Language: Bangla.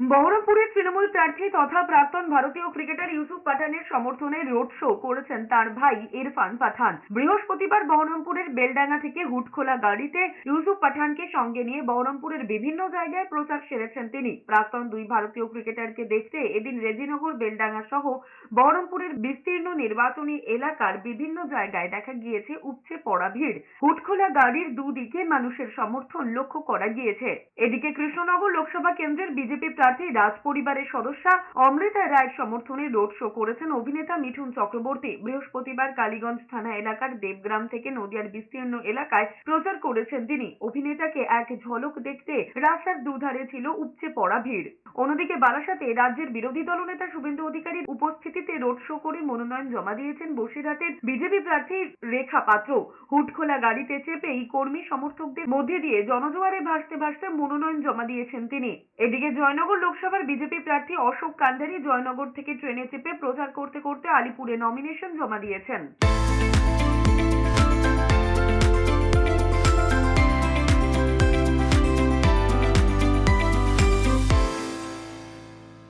বহরমপুরের তৃণমূল প্রার্থী তথা প্রাক্তন ভারতীয় ক্রিকেটার ইউসুফ পাঠানের সমর্থনে রোড শো করেছেন তার ভাই ইরফান পাঠান। বৃহস্পতিবার বহরমপুরের বেলডাঙ্গা থেকে হুটখোলা গাড়িতে ইউসুফ পাঠানকে সঙ্গে নিয়ে বহরমপুরের বিভিন্ন জায়গায় প্রচার সেরেছেন তিনি। প্রাক্তন দুই ভারতীয় ক্রিকেটারকে দেখতে এদিন রেজিনগর, বেলডাঙ্গা সহ বহরমপুরের বিস্তীর্ণ নির্বাচনী এলাকার বিভিন্ন জায়গায় দেখা গিয়েছে উপচে পড়া ভিড়। হুটখোলা গাড়ির দুদিকে মানুষের সমর্থন লক্ষ্য করা গিয়েছে। এদিকে কৃষ্ণনগর লোকসভা কেন্দ্রের বিজেপি প্রার্থী রাজ পরিবারের সদস্যা অমৃতা রায়ের সমর্থনে রোড শো করেছেন অভিনেতা মিঠুন চক্রবর্তী। বৃহস্পতিবার কালীগঞ্জ থানা এলাকার দেবগ্রাম থেকে নদিয়ার বিস্তীর্ণ এলাকায় প্রচার করেছেন তিনি। অভিনেতাকে এক ঝলক দেখতে রাস্তার দুধারে ছিল উপচে পড়া ভিড়। অন্যদিকে বারাসাতে রাজ্যের বিরোধী দলনেতা শুভেন্দু অধিকারীর উপস্থিতিতে রোড শো করে মনোনয়ন জমা দিয়েছেন বসিরহাটের বিজেপি প্রার্থী রেখা পাত্র। হুটখোলা গাড়িতে চেপে এই কর্মী সমর্থকদের মধ্যে দিয়ে জনজোয়ারে ভাসতে ভাসতে মনোনয়ন জমা দিয়েছেন তিনি। এদিকে জয়নগর লোকসভার বিজেপি প্রার্থী অশোক কান্দারি জয়নগর থেকে ট্রেনে চেপে প্রচার করতে করতে আলিপুরে নমিনেশন জমা দিয়েছেন।